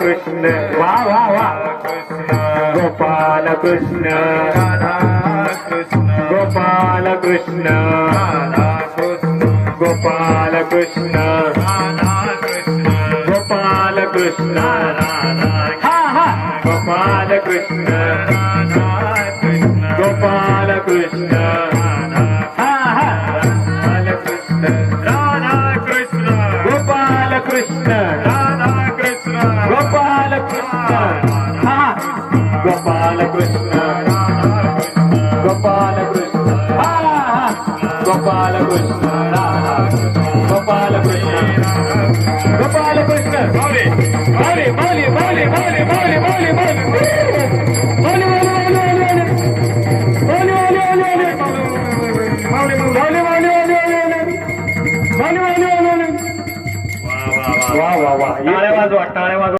कृष्ण वा वा वा. गोपाल कृष्ण गोपाल कृष्ण गोपाल कृष्ण गोपाल कृष्ण हा हा. गोपाल कृष्ण गोपाल कृष्ण हा हा. गोपाल कृष्ण गोपाल कृष्ण गोपाल कृष्ण हा गोपाल कृष्ण गोपाल कृष्ण हा गोपाल कृष्ण गोपाल कृष्ण गोपाल कृष्ण भावे भावे भाले भाले भाले भाले भाले भाले वा वा वा टाळ्या वाजवा टाळ्या वाजवा